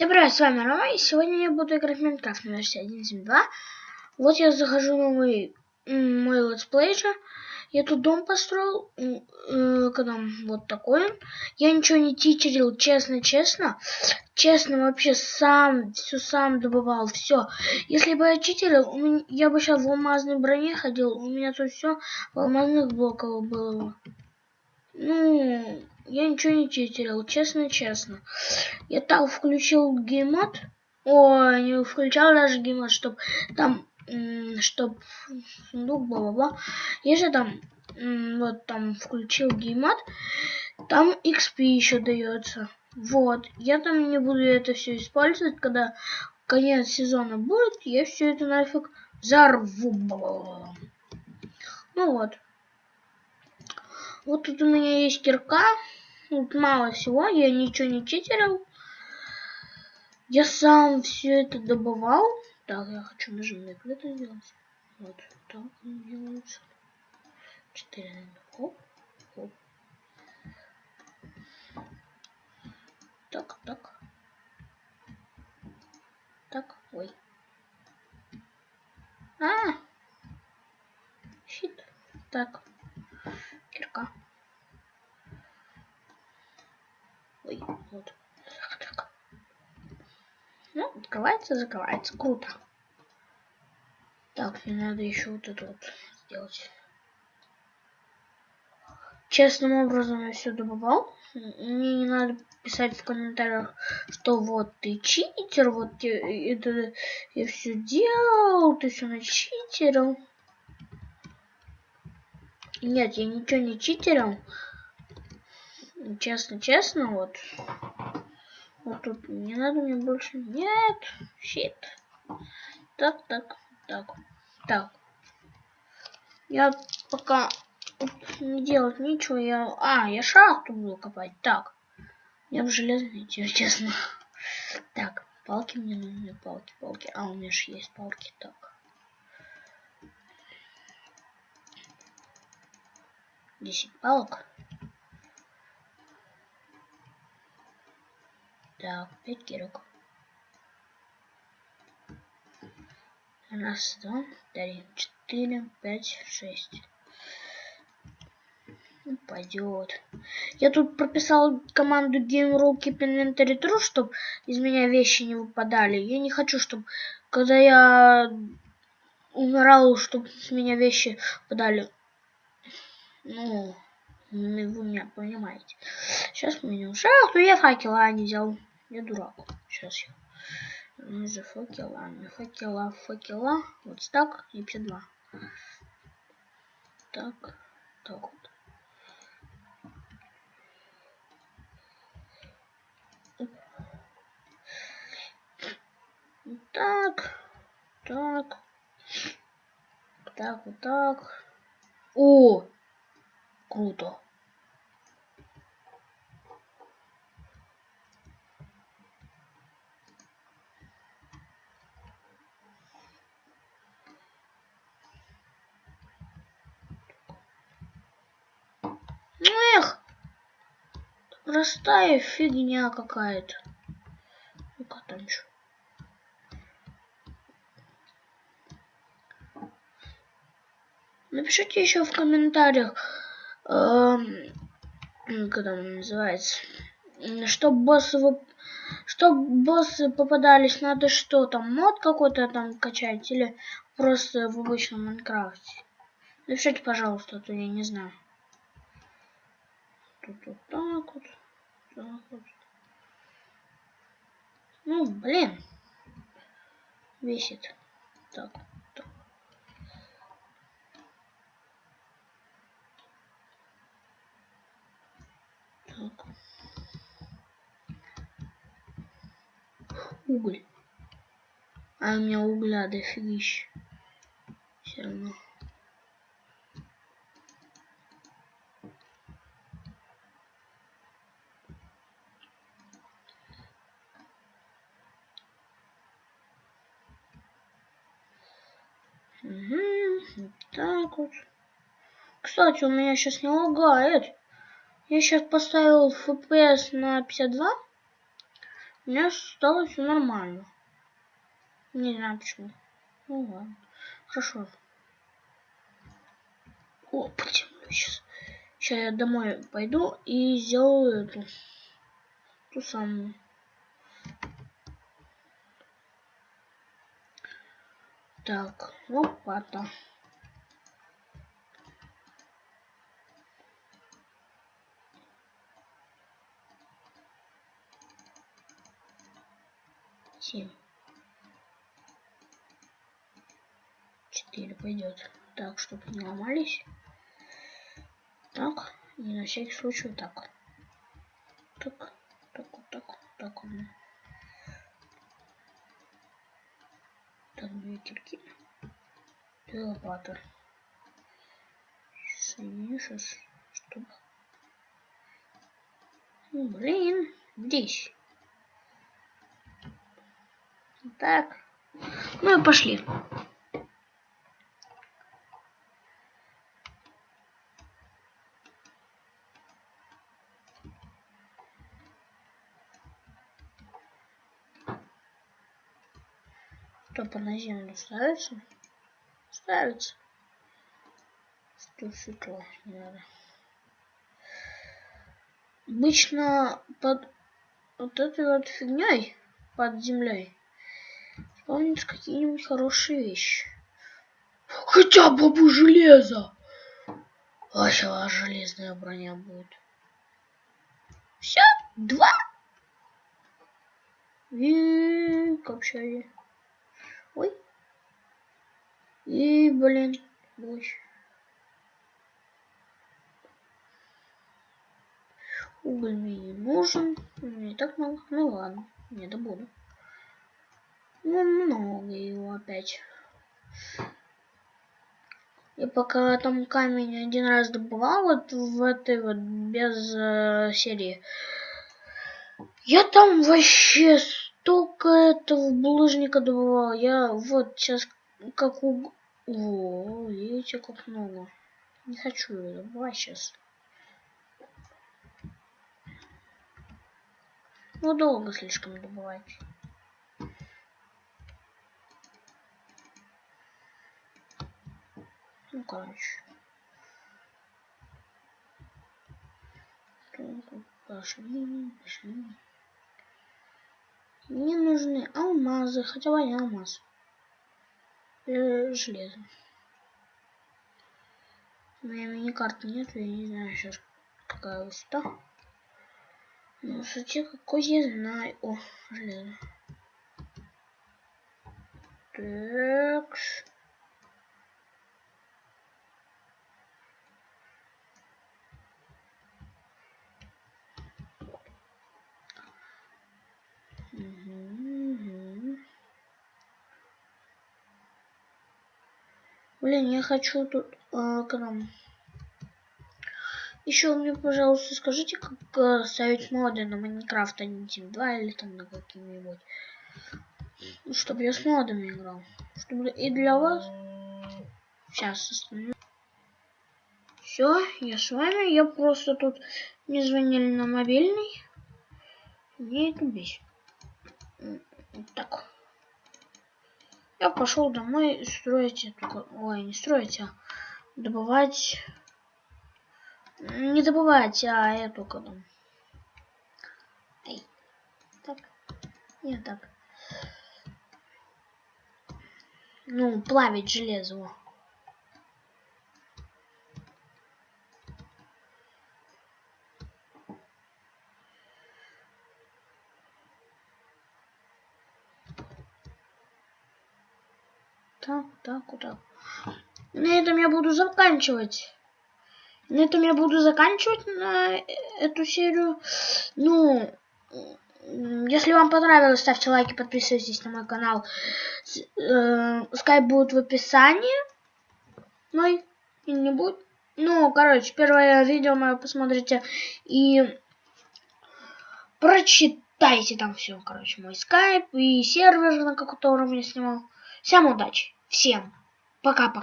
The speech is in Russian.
Всем привет, с вами Рома, и сегодня я буду играть в Майнкрафт на версии 1.7.2. Вот я захожу на мой, мой летсплей. Я тут дом построил, э, когда вот такой он. Я ничего не тичерил, честно-честно. Честно, вообще сам, все сам добывал, все. Если бы я читерил, меня, я бы сейчас в алмазной броне ходил, у меня тут все в алмазных блоках было. Ну, я ничего не читерил, честно-честно. Я так включил геймод. Ой, не включал даже геймод, чтоб там, чтоб сундук, бла-бла-бла. Я же там, вот там включил геймод. Там XP еще дается. Вот. Я там не буду это все использовать, когда конец сезона будет, я все это нафиг взорву. Ну вот. Вот тут у меня есть кирка. Тут мало всего, я ничего не читерил. Я сам все это добывал. Так, я хочу нажимать это сделать. Вот так делается. Четыре. Хоп, хоп. Так, так. Так, ой. А! Щит. Так. Кирка. Ой, вот. Так. Ну, открывается, закрывается. Круто. Так, мне надо еще вот это вот сделать. Честным образом я все добывал. Мне не надо писать в комментариях, что вот ты читер, вот это я все делал, ты все начитерил. Нет, я ничего не читерил. Честно-честно, вот. Вот тут не надо мне больше. Нет, щит. Так, так, так, так. Я пока не делать ничего, я... А, я шахту буду копать. Так. Я в железный, честно. Так, палки мне нужны, палки, палки. А, у меня же есть палки, так. Десять палок. Так, пять кирок. Раз, два, три, четыре, пять, шесть. Пойдет. Я тут прописал команду Game Rule Keep Inventory True, чтобы из меня вещи не выпадали. Я не хочу, чтобы когда я умирал, чтобы с меня вещи выпадали. Ну, вы меня понимаете. Сейчас мы не шахту, я факела не взял. Я дурак. Сейчас я. За факела. Факела, факела. Вот так и 52. Так. Так вот. Так. Так. Так, вот так. О! Круто. Простая фигня какая-то. Ну-ка там что? Напишите еще в комментариях, э, как он называется, что боссы, что боссы попадались, надо что там, мод какой-то там качать или просто в обычном Майнкрафте. Напишите, пожалуйста, а то я не знаю тут вот так вот. Так вот. Ну, блин. Весит. Так. Так. Уголь. А у меня угля дофигища. Все равно. Угу, так вот. Кстати, у меня сейчас не лагает. Я сейчас поставил FPS на 52. У меня стало все нормально. Не знаю почему. Ну ладно. Хорошо. О, потемню сейчас. Сейчас я домой пойду и сделаю эту. Ту самую. Так, лопата. Семь. Четыре пойдет. Так, чтобы не ломались. Так, и на всякий случай вот так. Так, так, вот так, вот так. Вот. Так, две кирки. Соединю сейчас, чтобы... Ну, блин, здесь. Так. Ну и пошли. Что на землю ставится? Ставится. Что светло не надо. Обычно под вот этой вот фигней под землей исполнить какие-нибудь хорошие вещи. Хотя бы железо. Вообще железная броня будет. Все, два. И копчали. Ой. И, блин, дождь. Уголь мне не нужен. Не так много. Ну ладно, не добуду. Ну, много его опять. И пока там камень один раз добывал, вот в этой вот без э, серии, я там вообще только этого булыжника добывал. Я вот сейчас как у... О, видите, как много. Не хочу его добывать сейчас. Ну, долго слишком добывать. Ну, короче. Пошли, пошли. Мне нужны алмазы, хотя бы не алмаз. Э, железо. У меня мини-карты нет, я не знаю сейчас какая высота. На высоте какой я знаю. О, железо. Так. Блин, я хочу тут э, к нам. Еще мне, пожалуйста, скажите, как ставить моды на Майнкрафт 1.7.2 или там на какие-нибудь. Ну, чтобы я с модами играл. Чтобы и для вас. Сейчас остановлю. Все, я с вами. Я просто тут не звонили на мобильный. Мне это бесит. Так. Я пошел домой строить эту... Ой, не строить, а добывать... Не добывать, а эту. Эй. Так. Не так. Ну, плавить железо. Так, так, вот так. На этом я буду заканчивать. На этом я буду заканчивать на эту серию. Ну, если вам понравилось, ставьте лайки, подписывайтесь на мой канал. Э, скайп будет в описании. Мой или не будет. Ну, короче, первое видео мое посмотрите и прочитайте там все, короче, мой скайп и сервер, на котором я снимал. Всем удачи! Всем пока-пока!